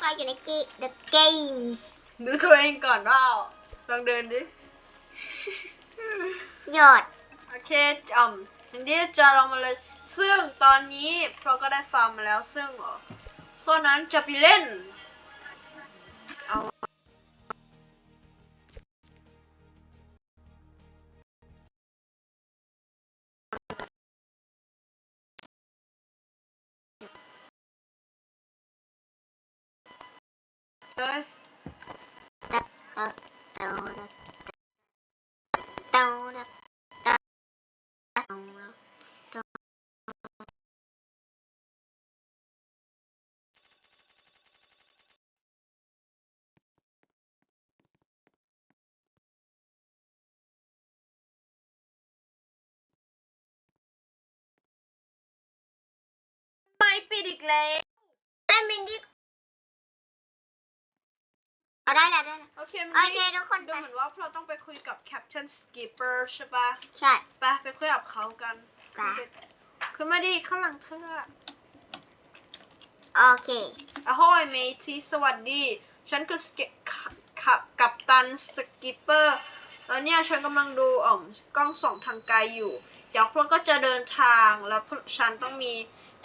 เราอยู่ในเกม The Games ดูตัวเองก่อนว่าลองเดินดิยอด โอเคอืมทีนี้จะลองมาเลย ซึ่งตอนนี้เราก็ได้ฟาร์มมาแล้วซึ่งเอ่อเพราะนั้นจะไปเล่น เอา เฮ้ยเตาเตา เตาเตาเตาเตาไม่ปิดอีกแล้วได้มินดี้เอาได้แล้วได้แล้ว โอเคโอเคทุกคนดูไป เหมือนว่าเราต้องไปคุยกับ Captain Skipper ใช่ปะใช่ ไปไปคุยกับเขากันไป ขึ้นมาดิข้างหลังเธออะโอเค อะโฮยเมทีสวัสดี ฉันคือสกิขับกับตันสกิปเปอร์แล้วเนี่ยฉันกำลังดูอ่อมกล้องส่องทางไกลอยู่ เดี๋ยวพวกก็จะเดินทางแล้วพวกฉันต้องมี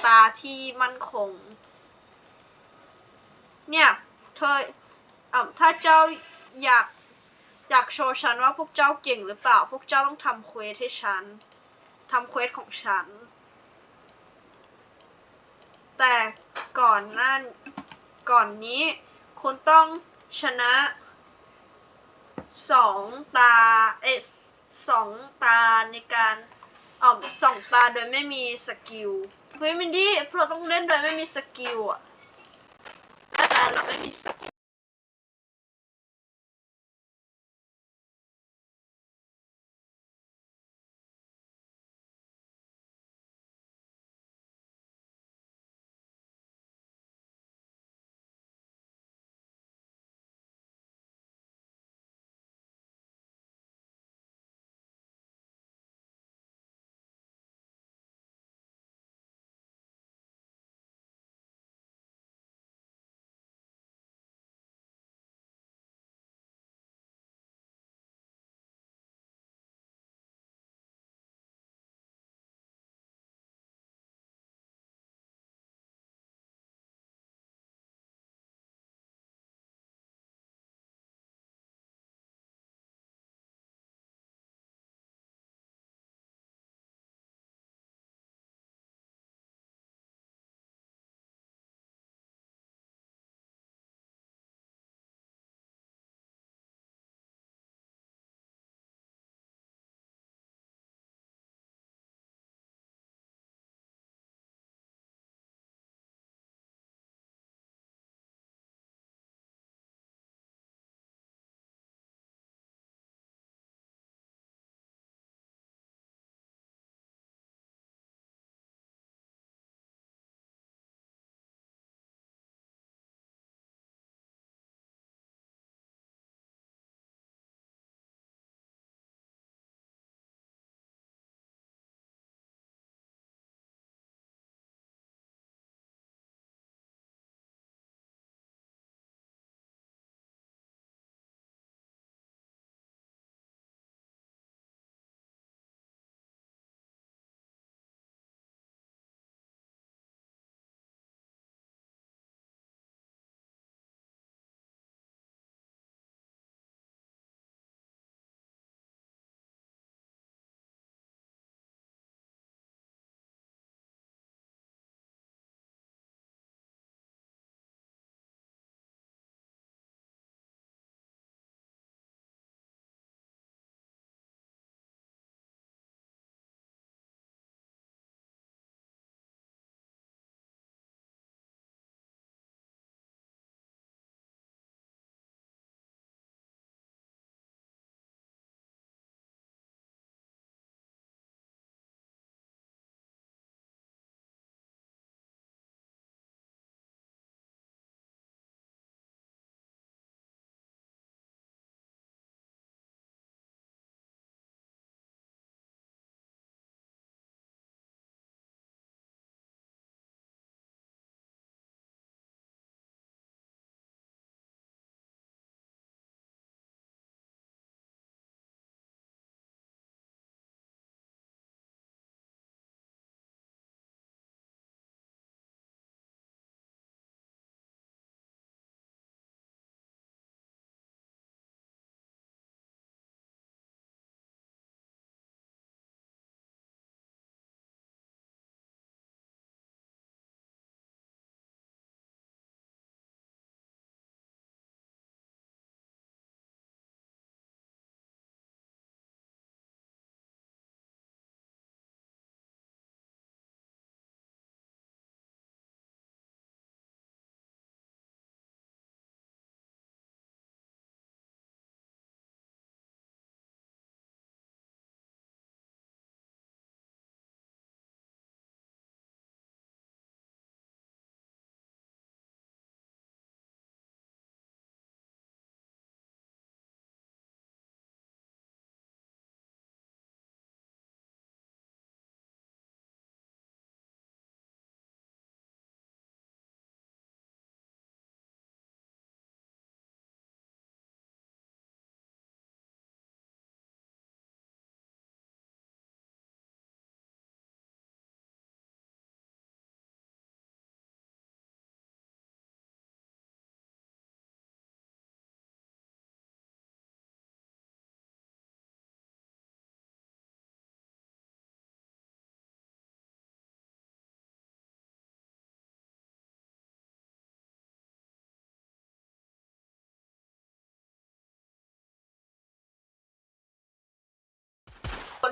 ตาที่มั่นคง เนี่ย เธอ อะถ้าเจ้าอยากอยากโชว์ฉันว่าพวกเจ้าเก่งหรือเปล่า พวกเจ้าต้องทำเควสให้ฉันทำเควสของฉัน แต่ก่อนนั้นก่อนนี้ คุณต้องชนะสองตาเอสองตาในการอ๋อสองตาโดยไม่มีสกิลเฮ้ยมินดี้เราต้องเล่นโดยไม่มีสกิลอะแต่เราไม่มีสกิล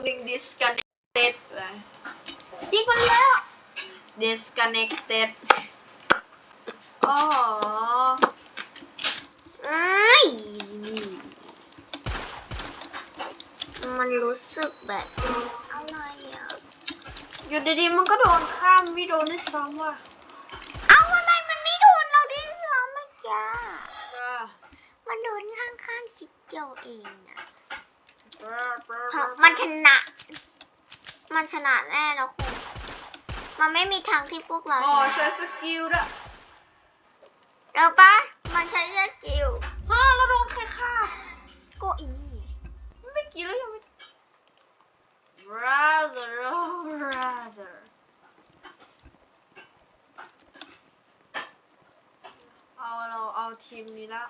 หนึ่ง disconnected ไปยิงมันแล้ว disconnected โอ้โหเอ้ยมันรู้สึกแบบอะไรอะ อยู่ดีๆมันก็โดนข้ามไม่โดนด้วยซ้ำว่ะ เอาอะไรมันไม่โดนเราด้วยซ้ำเมื่อกี้บ้ามันโดนข้างๆจิตเดียวเองอะบ้าบ้า เพราะมันชนะ มันชนะแน่นะคุณ มันไม่มีทางที่พวกเราอ๋อชใช้นะสกิลด้วยแล้วปะมันใช้สกิลฮะเราโดนใครฆ่าก็อีนี่ไงเมื่อกี้แล้วยังไม่ brother oh brother เอาเราเอาทีมนี้ละ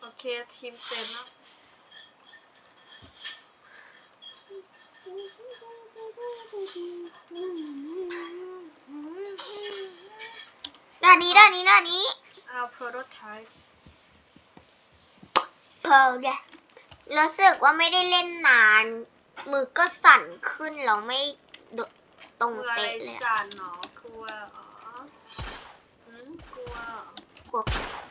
โอเค ทีมเต็มแล้วด้านนี้ด้านนี้ด้านนี้เอา prototype เพอเลยรู้สึกว่าไม่ได้เล่นนาน มือก็สั่นขึ้นแล้วไม่โดตรงคืออะไรเป๊ะเลยอะสานหนอกลัวอ๋อหืมกลัวเหรอกลัว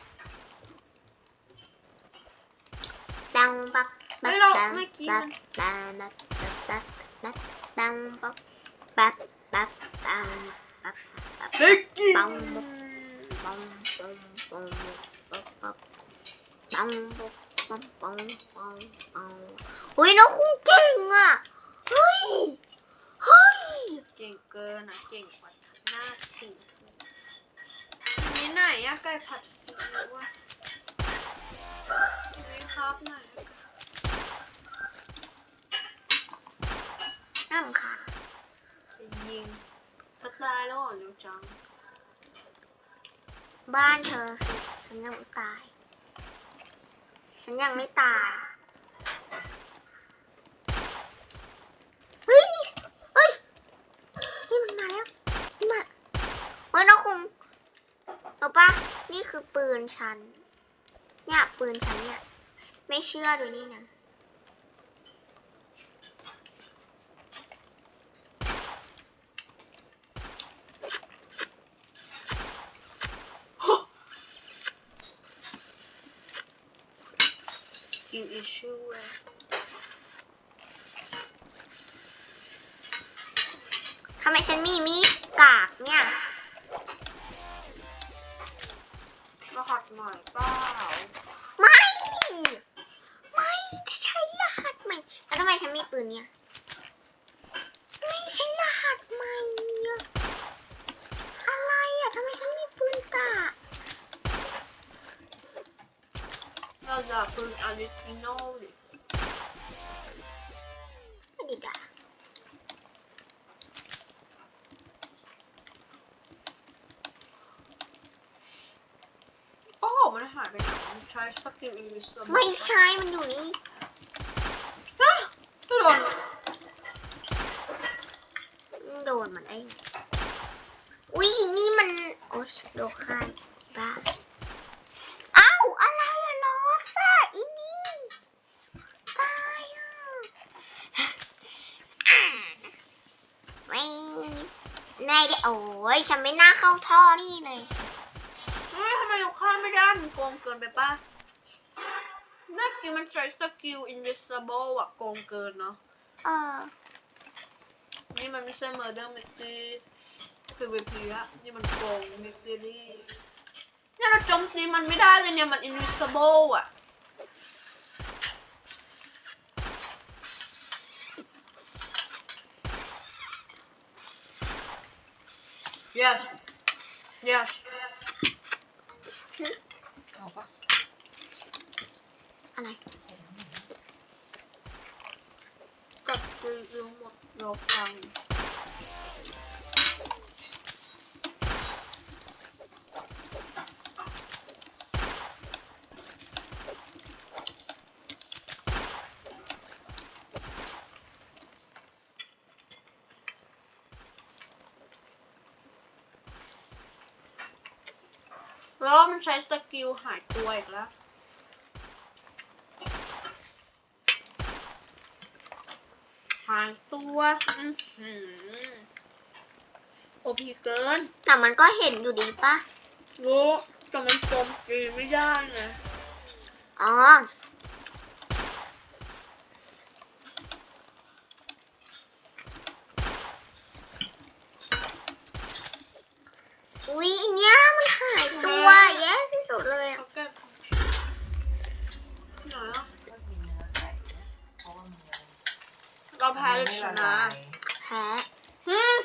ดังบักบักดังบักดังบักบักบักดังบักบักบักดังบักบักบักบังบักบังบังบังบักบักบังบักบังบังบังบังโอ้ยน้องคงเก่งอะเฮ้ยเฮ้ยเก่งเกินอะเก่งกว่าหน้าสิงนี้ไหนอะไก่ผัดซีอิ๊วอะ บ้านเธอ ฉันยังไม่ตาย ฉันยังไม่ตายเฮ้ยนี่เฮ้ยนี่มันมาแล้วนี่มาเฮ้ยน้องคงเอาปะนี่คือปืนฉัน เนี่ยปืนฉันเนี่ย ไม่เชื่อดูนี่นะ กิวอิชูเว้ย ทำไมฉันมีมีดกากเนี่ยรหัสใหม่เปล่าไม่ ไม่จะใช้รหัสใหม่แล้วทำไมฉันมีปืนเนี่ย ไม่ใช่รหัสใหม่อะอะไรอะทำไมฉันมีปืนกากเราจะปืนออริจินอลดิ มันใช้สกิลอินวิสไม่ใช่มันอยู่นี่ไม่โดนโดนมันไอ้อุ้ยอีนี่มัน โอ๊ยโดนค่ายบ้าอ้าวอะไรอะลอสอะอีนี่ตายอะอ่าไม่ไม่ได้โอ้ยฉันไม่น่าเข้าท่อนี่เลยเฮ้ยทำไมเราฆ่าไม่ได้มันโกงเกินไปป่ะ เมื่อกี้มันใช้สกิล invisible อะโกงเกินเนาะ เออ นี่มันไม่ใช่ murder mystery PVP อะนี่มันโกง mystery เนี่ยเราโจมตีมันไม่ได้เลยเนี่ย มัน invisible อะ yes yes เอาปะ อะไรจัดรีวิวหมดโลกังแล้วมันใช้สกิลหายตัวอีกแล้วายตัวอื้อหือโอพีเกิน แต่มันก็เห็นอยู่ดีปะรู้แต่มันโจมตีไม่ได้ไงอ๋อ อุ๊ยอันเนี้ยมันหายตัวแย่ที่สุดเลยอะ เขาแก้ไหนอะ ก็มีเนื้อไก่นะเพราะว่ามันยัง เราแพ้หรือชนะ แพ้ ฮึม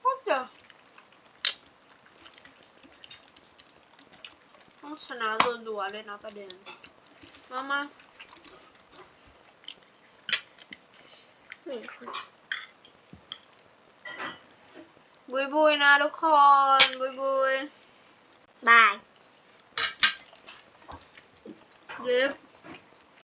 โคตรเจ๋อต้อง ชนะรัวๆเลยนะประเด็น มามาหนึ่งคนบุยบุยๆนะทุกคน บุยบุยบายๆเย็บ